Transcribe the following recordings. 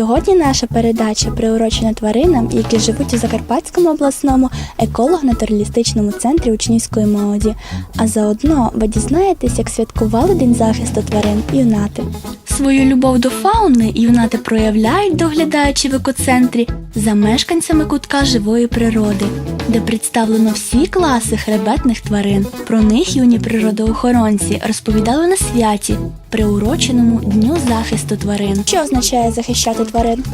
Сьогодні наша передача приурочена тваринам, які живуть у Закарпатському обласному еколого-натуралістичному центрі учнівської молоді. А заодно ви дізнаєтесь, як святкували День захисту тварин юнати. Свою любов до фауни юнати проявляють, доглядаючи в екоцентрі за мешканцями кутка живої природи, де представлено всі класи хребетних тварин. Про них юні природоохоронці розповідали на святі, приуроченому Дню захисту тварин. Що означає захищати тварин?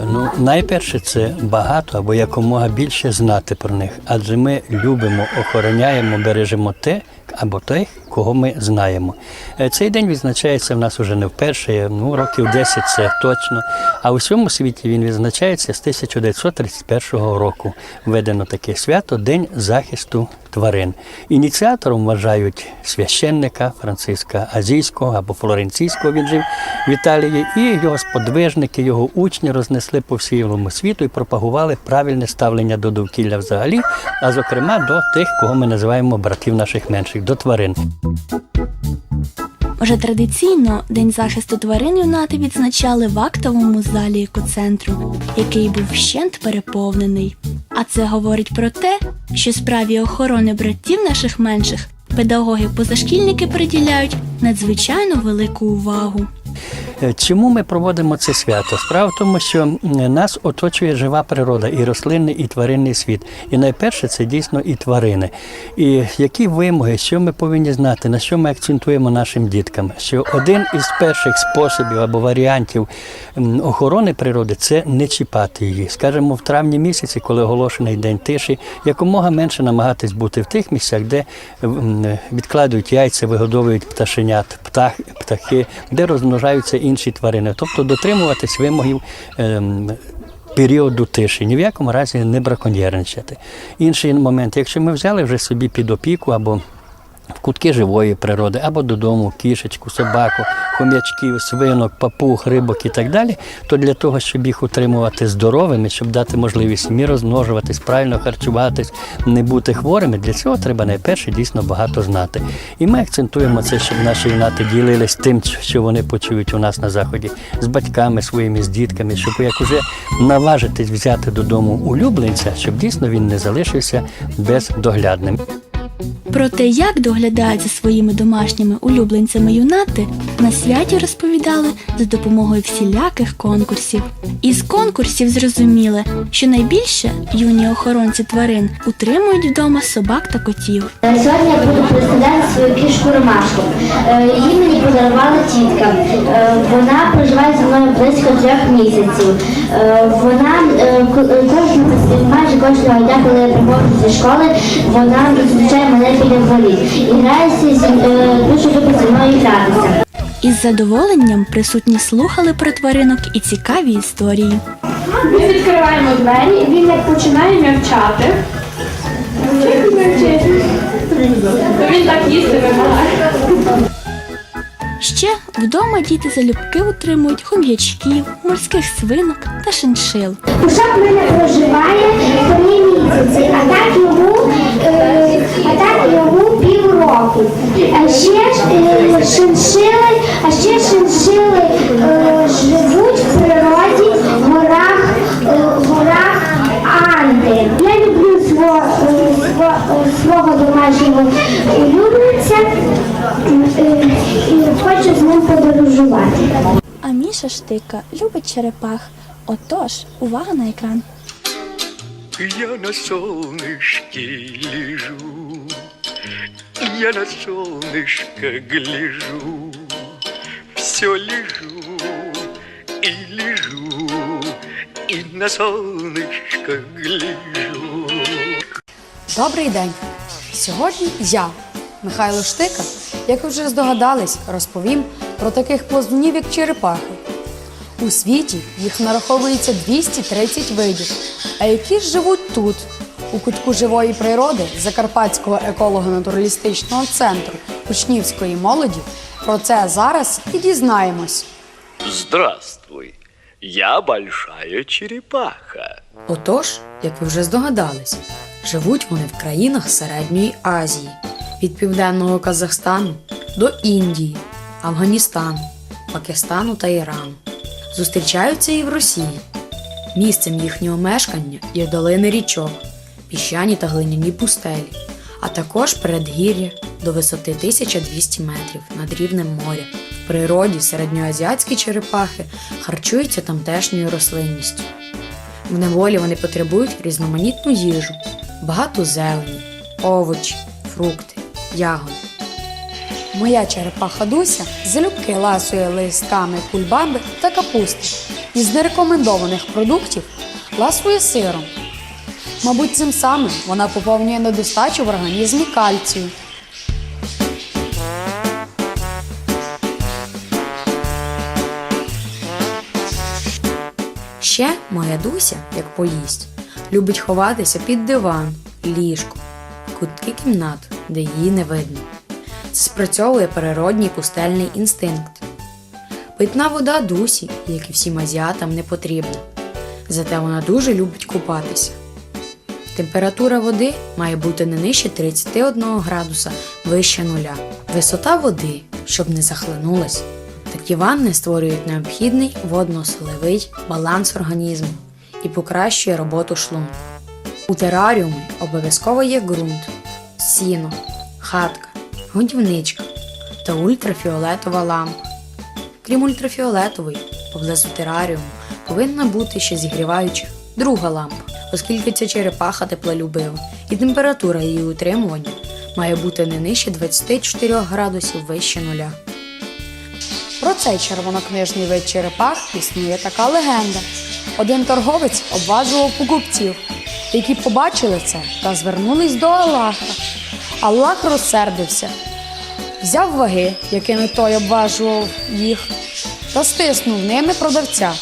Ну, найперше, це багато або якомога більше знати про них, адже ми любимо, охороняємо, бережемо те або тих, кого ми знаємо. Е, Цей день відзначається в нас уже не вперше, ну років 10 це точно. А у всьому світі він відзначається з 1931 року. Введено таке свято День захисту тварин. Ініціатором вважають священника Франциска Азійського або Флоренційського. Він жив в Італії, і його сподвижники, його учні рознесли по всьому світу і пропагували правильне ставлення до довкілля взагалі, а зокрема до тих, кого ми називаємо братів наших менших, до тварин. Уже традиційно День захисту тварин юнати відзначали в актовому залі екоцентру, який був вщент переповнений. А це говорить про те, що справі охорони братів наших менших педагоги-позашкільники приділяють надзвичайно велику увагу. Е, Чому ми проводимо це свято? Справа в тому, що нас оточує жива природа, і рослинний, і тваринний світ. І найперше це дійсно і тварини. І які вимоги, що ми повинні знати, на що ми акцентуємо нашим діткам? Що один із перших способів або варіантів охорони природи це не чіпати її. Скажімо, в травні місяці, коли оголошений день тиші, якомога менше намагатись бути в тих місцях, де відкладують яйця, вигодовують пташенят, птах, птахи, де розмножаються інші тварини. Тобто дотримуватись вимогів. ем, Періоду тиші, ні в якому разі не браконьєрничати. Інший момент, якщо ми взяли вже собі під опіку або кутки живої природи, або додому кішечку, собаку, хом'ячків, свинок, папуг, рибок і так далі, то для того, щоб їх утримувати здоровими, щоб дати можливість їм розмножуватись, правильно харчуватись, не бути хворими, для цього треба найперше дійсно багато знати. І ми акцентуємо це, щоб наші юнати ділились тим, що вони почують у нас на заході, з батьками своїми, з дітками, щоб як уже наважитись взяти додому улюбленця, щоб дійсно він не залишився бездоглядним. Про те, як доглядають за своїми домашніми улюбленцями юнати, на святі розповідали за допомогою всіляких конкурсів. Із конкурсів зрозуміли, що найбільше юні охоронці тварин утримують вдома собак та котів. Сьогодні я буду представляти свою кішку Ромашку. Е, Її подарувала тітка. Е, Вона проживає зі мною близько трьох місяців. Е, Вона е, майже кожного дня, коли я приходжу зі школи, вона зустрічає мене біля воріт і грається зі дуже любить зі мною гратися. Із задоволенням присутні слухали про тваринок і цікаві історії. Ми відкриваємо двері, і він як починає м'явчати. Він так їсти вимагає. Ще вдома діти залюбки утримують хом'ячків, морських свинок та шиншил. Кушак в мене проживає три місяці, а так йому, е, а так йому півроку. А ще ж, е, шиншили, а ще шиншили е, живуть в природі А Міша Штика любить черепах. Отож, увага на екран. Я на солнышке лежу, я на солнышко гляжу, все лежу и лежу, и на солнышко гляжу. Добрий день! Сьогодні я, Михайло Штика, як ви вже здогадались, розповім про таких плазунів, як черепахи. У світі їх нараховується 230 видів, а які ж живуть тут, у кутку живої природи Закарпатського еколого-натуралістичного центру учнівської молоді. Про це зараз і дізнаємось. Здравствуй, я большая черепаха. Отож, як ви вже здогадались, живуть вони в країнах Середньої Азії від південного Казахстану до Індії, Афганістану, Пакистану та Ірану. Зустрічаються і в Росії. Місцем їхнього мешкання є долини річок, піщані та глиняні пустелі, а також передгір'я до висоти 1200 метрів над рівнем моря. В природі середньоазіатські черепахи харчуються тамтешньою рослинністю. В неволі вони потребують різноманітну їжу, багато зелені, овочі, фрукти, ягоди. Моя черепаха Дуся залюбки ласує листками кульбаби та капусти. Із нерекомендованих продуктів ласує сиром. Мабуть, цим самим вона поповнює недостачу в організмі кальцію. Ще моя Дуся, як поїсть, любить ховатися під диван, ліжко, кутки кімнат, де її не видно. Спрацьовує природній пустельний інстинкт. Питна вода Дусі, як і всім азіатам, не потрібна. Зате вона дуже любить купатися. Температура води має бути не нижче 31 градуса вище нуля. Висота води, щоб не захлинулась. Такі ванни створюють необхідний водно-солевий баланс організму і покращує роботу шлунку. У тераріумі обов'язково є ґрунт, сіно, хатка, годівничка та ультрафіолетова лампа. Крім ультрафіолетової, поблизу тераріуму повинна бути ще зігріваюча друга лампа, оскільки ця черепаха теплолюбива, і температура її утримування має бути не нижче 24 градусів вище нуля. Про цей червонокнижний вид черепах існує така легенда. Один торговець обважував покупців, які побачили це та звернулись до Аллаха. Аллах розсердився, взяв ваги, якими той обважував їх, та стиснув ними продавця.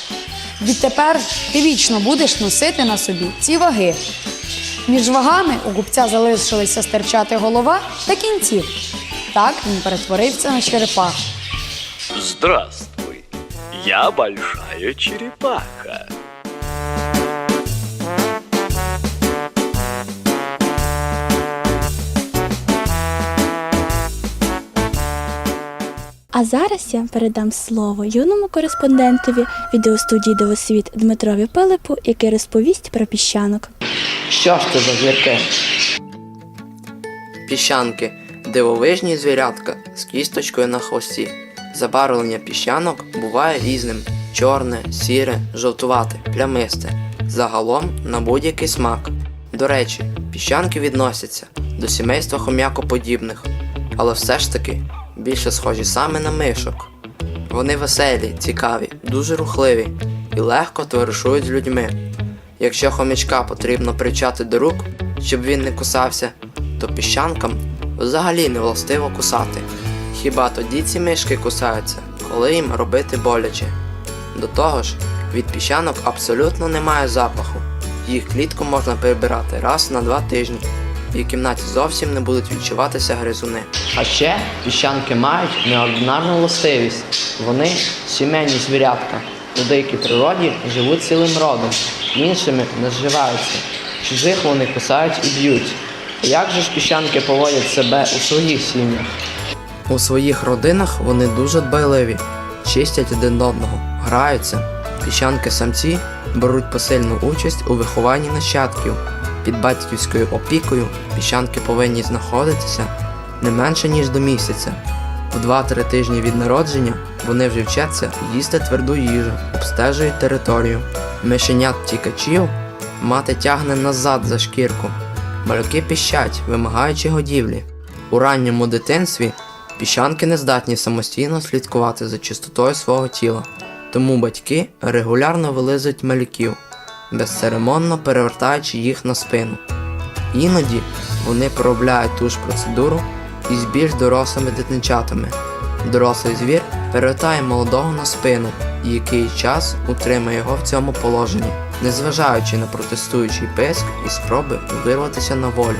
Відтепер ти вічно будеш носити на собі ці ваги. Між вагами у купця залишилися стирчати голова та кінців. Так він перетворився на черепаху. Здравствуй, я большая черепаха. А зараз я передам слово юному кореспондентові відеостудії Дивосвіт Дмитрові Пилипу, який розповість про піщанок. Що ж це за звірки? Піщанки дивовижні звірятка з кісточкою на хвості. Забарвлення піщанок буває різним: чорне, сіре, жовтувате, плямисте. Загалом на будь-який смак. До речі, піщанки відносяться до сімейства хом'якоподібних, але все ж таки більше схожі саме на мишок. Вони веселі, цікаві, дуже рухливі і легко товаришують з людьми. Якщо хомячка потрібно причати до рук, щоб він не кусався, то піщанкам взагалі не властиво кусати. Хіба тоді ці мишки кусаються, коли їм робити боляче. До того ж, від піщанок абсолютно немає запаху. Їх клітку можна прибирати раз на два тижні, і в кімнаті зовсім не будуть відчуватися гризуни. А ще піщанки мають неординарну властивість. Вони сімейні звірятка. У деякій природі живуть цілим родом, іншими не зживаються. Чужих вони кусають і б'ють. Як же ж піщанки поводять себе у своїх сім'ях? У своїх родинах вони дуже дбайливі, чистять один одного, граються. Піщанки самці беруть посильну участь у вихованні нащадків. Під батьківською опікою піщанки повинні знаходитися не менше ніж до місяця. В 2-3 тижні від народження вони вже вчаться їсти тверду їжу, обстежують територію. Мишенят тікачів мати тягне назад за шкірку. Малюки піщать, вимагаючи годівлі. У ранньому дитинстві піщанки не здатні самостійно слідкувати за чистотою свого тіла, тому батьки регулярно вилизують малюків, безцеремонно перевертаючи їх на спину. Іноді вони проробляють ту ж процедуру із більш дорослими дитинчатами. Дорослий звір перевертає молодого на спину і який час утримує його в цьому положенні, незважаючи на протестуючий писк і спроби вирватися на волю.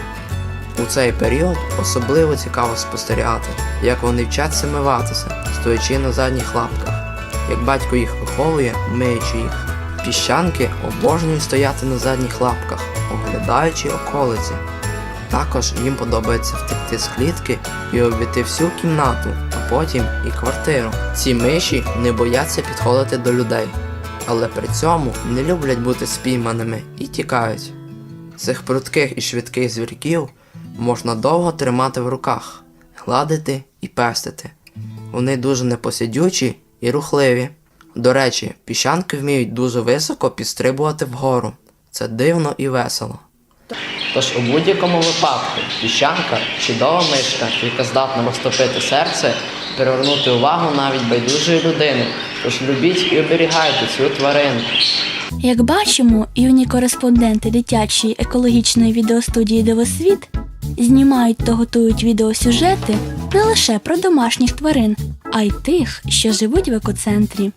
У цей період особливо цікаво спостерігати, як вони вчаться миватися, стоячи на задніх лапках, як батько їх виховує, миючи їх. Піщанки обожнюють стояти на задніх лапках, оглядаючи околиці. Також їм подобається втекти з клітки і обійти всю кімнату, а потім і квартиру. Ці миші не бояться підходити до людей, але при цьому не люблять бути спійманими і тікають. Цих прудких і швидких звірків можна довго тримати в руках, гладити і пестити. Вони дуже непосидючі і рухливі. До речі, піщанки вміють дуже високо підстрибувати вгору. Це дивно і весело. Тож у будь-якому випадку піщанка чудова мишка, яка здатна розтопити серце, привернути увагу навіть байдужої людини. Тож любіть і оберігайте цю тваринку. Як бачимо, юні кореспонденти дитячої екологічної відеостудії Дивосвіт знімають та готують відеосюжети не лише про домашніх тварин, а й тих, що живуть в екоцентрі.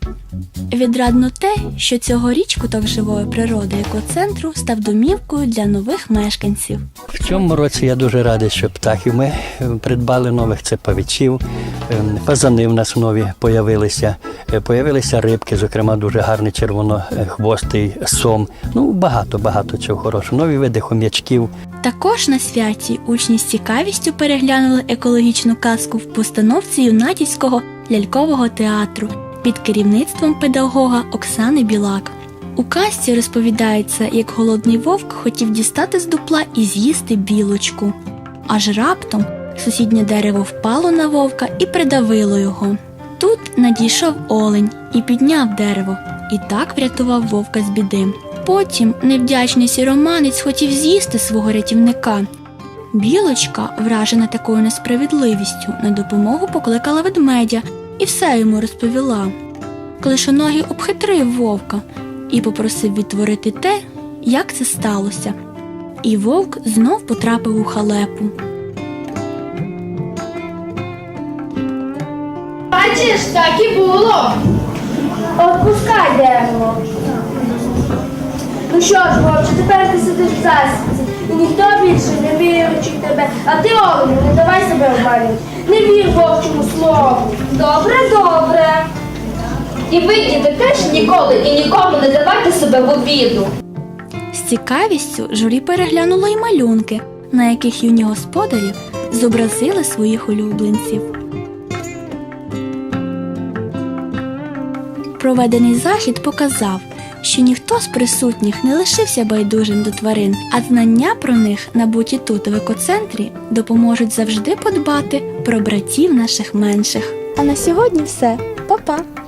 Відрадно те, що цьогоріч куток живої природи екоцентру став домівкою для нових мешканців. В цьому році я дуже радий, що птахів ми придбали нових це павічів, ем, в нас нові появилися. Е, Появилися рибки, зокрема дуже гарний червонохвостий сом. Ну, багато, багато чого хорошого. Нові види хом'ячків. Також на святі учні з цікавістю переглянули екологічну казку в постановці юнатівського лялькового театру під керівництвом педагога Оксани Білак. У казці розповідається, як голодний вовк хотів дістати з дупла і з'їсти білочку. Аж раптом сусіднє дерево впало на вовка і придавило його. Тут надійшов олень і підняв дерево, і так врятував вовка з біди. Потім невдячний сіроманець хотів з'їсти свого рятівника. Білочка, вражена такою несправедливістю, на допомогу покликала ведмедя і все йому розповіла. Клишоногий обхитрив вовка і попросив відтворити те, як це сталося. І вовк знов потрапив у халепу. Бачиш, так і було. Отпускай дерево. Ну що ж, вовче, тепер ти сидиш в засідці, і ніхто більше не виручить тебе, а ти, Оленю, не давай себе обманювати. Не вір вовчому слову. Добре, добре. І ви, діти, теж ніколи і нікому не давайте себе в обіду. З цікавістю журі переглянуло й малюнки, на яких юні господарі зобразили своїх улюбленців. Проведений захід показав, що ніхто з присутніх не лишився байдужим до тварин, а знання про них, набуті тут в екоцентрі, допоможуть завжди подбати про братів наших менших. А на сьогодні все. Па-па!